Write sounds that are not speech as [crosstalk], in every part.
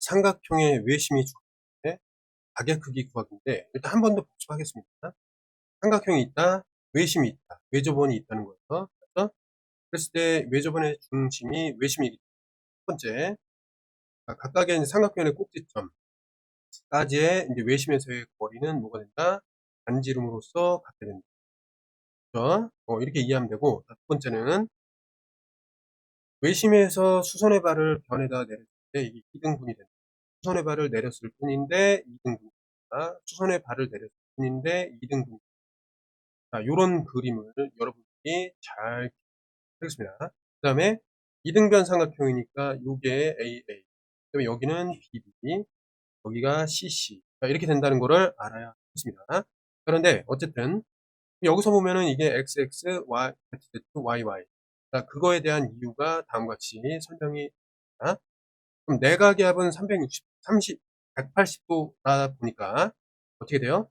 삼각형의 외심이 주어졌는데 가격 크기 구하기인데 일단 한 번 더 복습하겠습니다. 삼각형이 있다, 외심이 있다, 외조번이 있다는 거죠. 그래서 그랬을 때 외조번의 중심이 외심이기 때문에 첫 번째 자, 각각의 삼각형의 꼭지점 까지의 이제 외심에서의 거리는 뭐가 된다? 반지름으로서 갖게 된다. 그렇죠? 어, 이렇게 이해하면 되고 자, 두 번째는 외심에서 수선의 발을 변에다 내렸을 때 이게 2등분이 된다. 수선의 발을 내렸을 뿐인데 2등분이 된다. 수선의 발을 내렸을 뿐인데 2등분이 된다. 자, 요런 그림을 여러분들이 잘 하겠습니다. 그 다음에 2등변 삼각형이니까 요게 AA, 그 다음에 여기는 BB, 여기가 CC. 자, 이렇게 된다는 거를 알아야 하겠습니다. 그런데 어쨌든 여기서 보면은 이게 XX, Y, YY. 자, 그거에 대한 이유가 다음과 같이 설명이 됩니다. 그럼 내각의 합은 360, 30, 180도다 보니까 어떻게 돼요?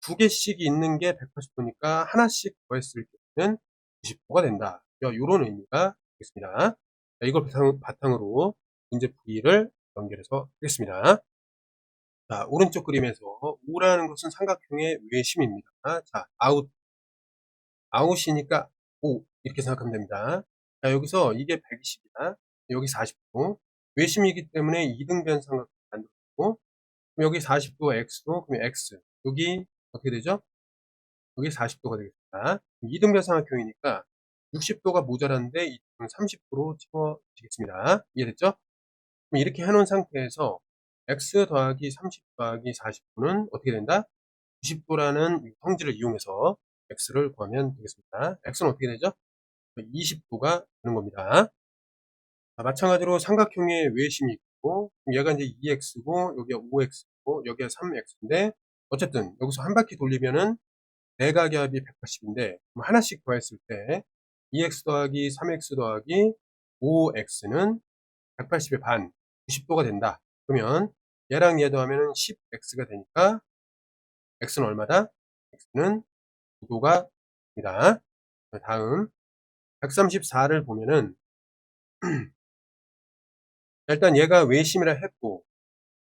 두 개씩 있는 게 180도니까 하나씩 더했을 때는 90도가 된다. 이런 의미가 되겠습니다. 자, 이걸 바탕, 으로 문제 풀이를 연결해서 하겠습니다. 자, 오른쪽 그림에서 O라는 것은 삼각형의 외심입니다. 자, 아웃. 아웃이니까 O 이렇게 생각하면 됩니다. 자, 여기서 이게 120이다. 여기 40도. 외심이기 때문에 2등변 삼각형 만들고 여기 40도 X도 그러면 X. 여기 어떻게 되죠? 여기 40도가 되겠습니다. 2등변 삼각형이니까 60도가 모자란데 이 30도로 채워지겠습니다. 이해됐죠? 그럼 이렇게 해놓은 상태에서 x 더하기 30 더하기 40도는 어떻게 된다? 90도라는 성질을 이용해서 x를 구하면 되겠습니다. x는 어떻게 되죠? 20도가 되는 겁니다. 자, 마찬가지로 삼각형의 외심이 있고 얘가 이제 2x고 여기가 5x고 여기가 3x인데 어쨌든 여기서 한 바퀴 돌리면은 내각의 합이 180인데 하나씩 더했을 때 2x 더하기 3x 더하기 5x는 180의 반 90도가 된다. 그러면 얘랑 얘 더하면 10x가 되니까 x는 얼마다? x는 9도가 됩니다. 다음 134를 보면은 [clears throat] 일단 얘가 외심이라 했고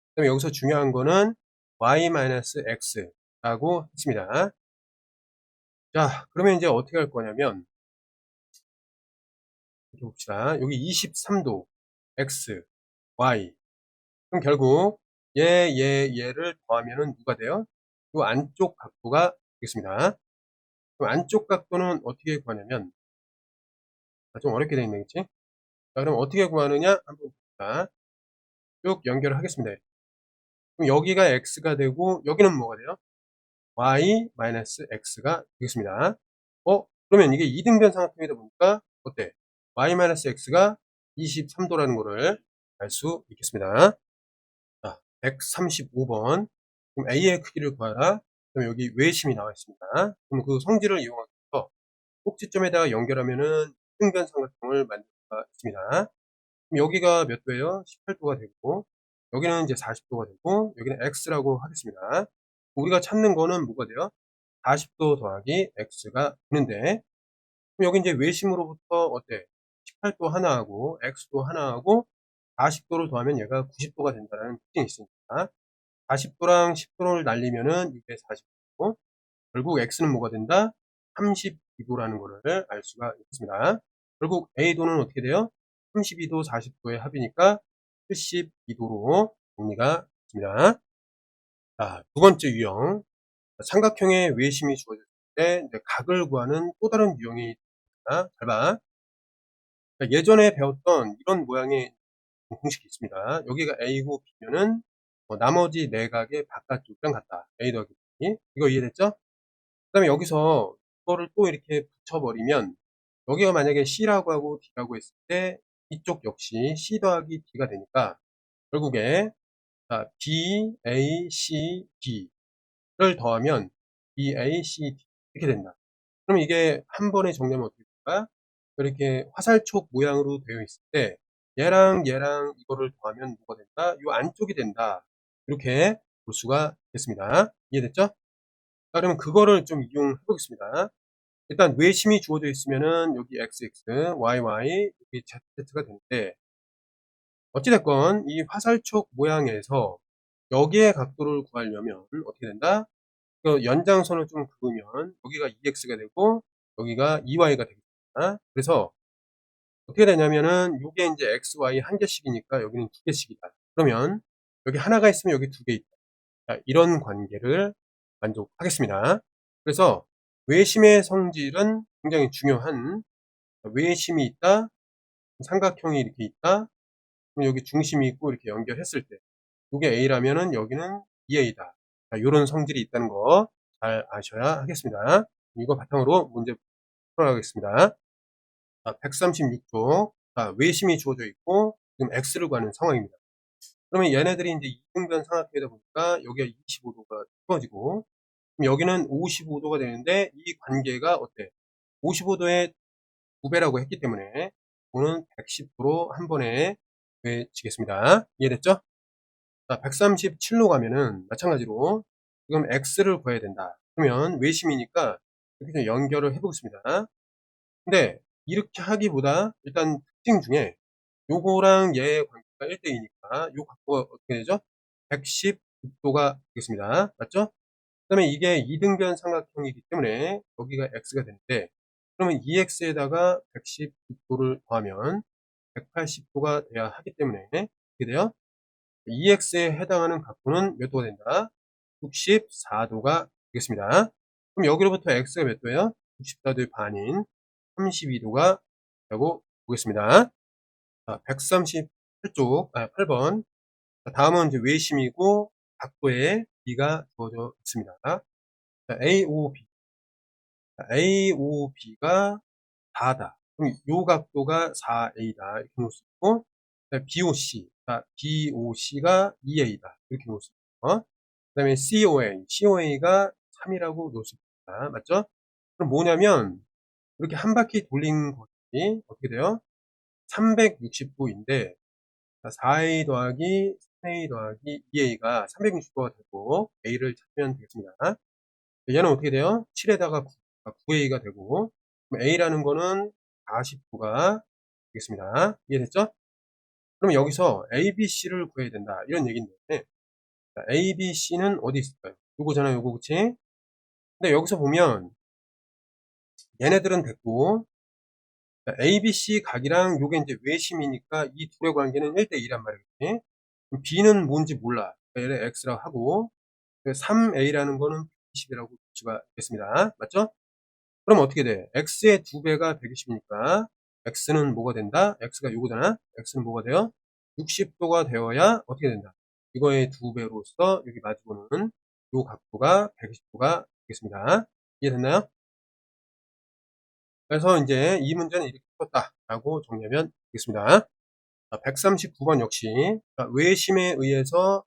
그다음에 여기서 중요한 거는 y-x라고 했습니다. 자 그러면 이제 어떻게 할 거냐면 이렇게 봅시다. 여기 23도 x, y 그럼 결국 얘, 얘, 얘를 더하면은 누가 돼요? 이 안쪽 각도가 되겠습니다. 그럼 안쪽 각도는 어떻게 구하냐면 아, 좀 어렵게 되어 있네, 그치? 자, 그럼 어떻게 구하느냐? 한번 봅시다. 쭉 연결을 하겠습니다. 그럼 여기가 x가 되고 여기는 뭐가 돼요? y-x가 되겠습니다. 어? 그러면 이게 2등변 삼각형이다 보니까 어때? y-x가 23도라는 거를 알 수 있겠습니다. 자, 135번. 그럼 A의 크기를 구하라. 그럼 여기 외심이 나와 있습니다. 그럼 그 성질을 이용해서 꼭지점에다가 연결하면은 등변 삼각형을 만들 수가 있습니다. 여기가 몇 도예요? 18도가 되고 여기는 이제 40도가 되고 여기는 X라고 하겠습니다. 우리가 찾는 거는 뭐가 돼요? 40도 더하기 X가 되는데 여기 이제 외심으로부터 어때? 18도 하나하고 X도 하나하고 40도를 더하면 얘가 90도가 된다는 특징이 있으니까 40도랑 10도를 날리면은 이게 40도고 결국 X는 뭐가 된다? 32도라는 거를 알 수가 있습니다. 결국 A도는 어떻게 돼요? 32도, 40도의 합이니까 72도로 정리가 됩니다. 자, 두 번째 유형. 삼각형의 외심이 주어졌을 때 각을 구하는 또 다른 유형이 있습니다. 잘 봐. 예전에 배웠던 이런 모양의 공식이 있습니다. 여기가 A고 B면은 뭐 나머지 내각의 바깥쪽이랑 같다. A 더하기 B. 이거 이해됐죠? 그 다음에 여기서 이거를 또 이렇게 붙여버리면 여기가 만약에 C라고 하고 D라고 했을 때 이쪽 역시 C 더하기 D가 되니까 결국에 B, A, C, D를 더하면 B, A, C, D 이렇게 된다. 그럼 이게 한 번에 정리하면 어떻게 될까? 이렇게 화살촉 모양으로 되어 있을 때 얘랑 얘랑 이거를 더하면 뭐가 된다? 이 안쪽이 된다. 이렇게 볼 수가 있겠습니다. 이해됐죠? 자, 그러면 그거를 좀 이용해 보겠습니다. 일단 외심이 주어져 있으면은 여기 xx, yy, 여기 zz가 되는데 어찌됐건 이 화살촉 모양에서 여기의 각도를 구하려면 어떻게 된다? 그 연장선을 좀 그으면 여기가 2x가 되고 여기가 2y가 되겠다. 그래서 어떻게 되냐면은 요게 이제 x, y 한 개씩이니까 여기는 두 개씩이다. 그러면 여기 하나가 있으면 여기 두 개 있다. 자, 이런 관계를 만족하겠습니다. 그래서 외심의 성질은 굉장히 중요한 외심이 있다, 삼각형이 이렇게 있다, 그럼 여기 중심이 있고 이렇게 연결했을 때 이게 A라면은 여기는 2A다. 이런 성질이 있다는 거 잘 아셔야 하겠습니다. 이거 바탕으로 문제 풀어가겠습니다. 136쪽 외심이 주어져 있고 지금 X를 구하는 상황입니다. 그러면 얘네들이 이제 이등변 삼각형이다 보니까 여기가 25도가 주어지고 여기는 55도가 되는데 이 관계가 어때? 55도의 2배라고 했기 때문에 오는 110도로 한 번에 외치겠습니다. 이해됐죠? 자, 137로 가면은 마찬가지로 지금 x를 구해야 된다. 그러면 외심이니까 이렇게 좀 연결을 해보겠습니다. 근데 이렇게 하기보다 일단 특징 중에 요거랑 얘의 관계가 1대2니까 요 각도가 어떻게 되죠? 110도가 되겠습니다. 맞죠? 그 다음에 이게 2등변 삼각형이기 때문에 여기가 x가 되는데 그러면 2x에다가 110도를 더하면 180도가 돼야 하기 때문에 어떻게 돼요? EX에 해당하는 각도는 몇 도가 된다? 64도가 되겠습니다. 그럼 여기로부터 X가 몇 도예요? 64도의 반인 32도가 되고 보겠습니다. 자, 138쪽, 아, 8번. 자, 다음은 이제 외심이고 각도에 B가 주어져 있습니다. 자, AOB. 자, AOB가 4다. 그럼 요 각도가 4A다. 이렇게 놓을 수 있고, BOC. 자, BOC가 2A다. 이렇게 놓을 수 있고, 그 다음에 COA. COA가 3이라고 놓을 수 있습니다. 맞죠? 그럼 뭐냐면, 이렇게 한 바퀴 돌린 것이 어떻게 돼요? 360도인데, 4A 더하기 3A 더하기 2A가 360도가 되고, A를 찾으면 되겠습니다. 얘는 어떻게 돼요? 7에다가 9, A가 되고, A라는 거는 40도가 되겠습니다. 이해됐죠? 그럼 여기서 ABC를 구해야 된다. 이런 얘기인데 ABC는 어디 있을까요? 요거잖아요. 요거 그치? 근데 여기서 보면 얘네들은 됐고 ABC 각이랑 요게 이제 외심이니까 이 둘의 관계는 1대2란 말이겠지? B는 뭔지 몰라. 얘를 X라고 하고 3A라는 거는 120이라고 볼 수가 있겠습니다. 맞죠? 그럼 어떻게 돼? x의 2배가 120이니까 x는 뭐가 된다? x가 요거잖아? x는 뭐가 돼요? 60도가 되어야 어떻게 된다? 이거의 2배로서 여기 마주보는 요 각도가 120도가 되겠습니다. 이해됐나요? 그래서 이제 이 문제는 이렇게 풀었다라고 정리하면 되겠습니다. 139번 역시 외심에 의해서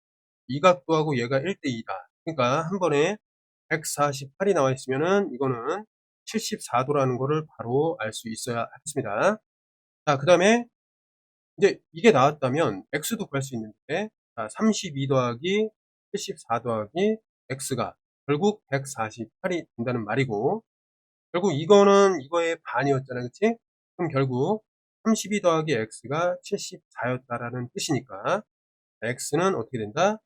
이 각도하고 얘가 1대2다. 그러니까 한 번에 148이 나와 있으면은 이거는 74도라는 거를 바로 알 수 있어야 하겠습니다. 자, 그 다음에 이제 이게 나왔다면 x도 구할 수 있는데 자, 32 더하기 74 더하기 x가 결국 148이 된다는 말이고 결국 이거는 이거의 반이었잖아 그치? 그럼 결국 32 더하기 x가 74였다라는 뜻이니까 x는 어떻게 된다?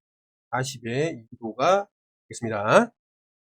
40의 2도가 되겠습니다.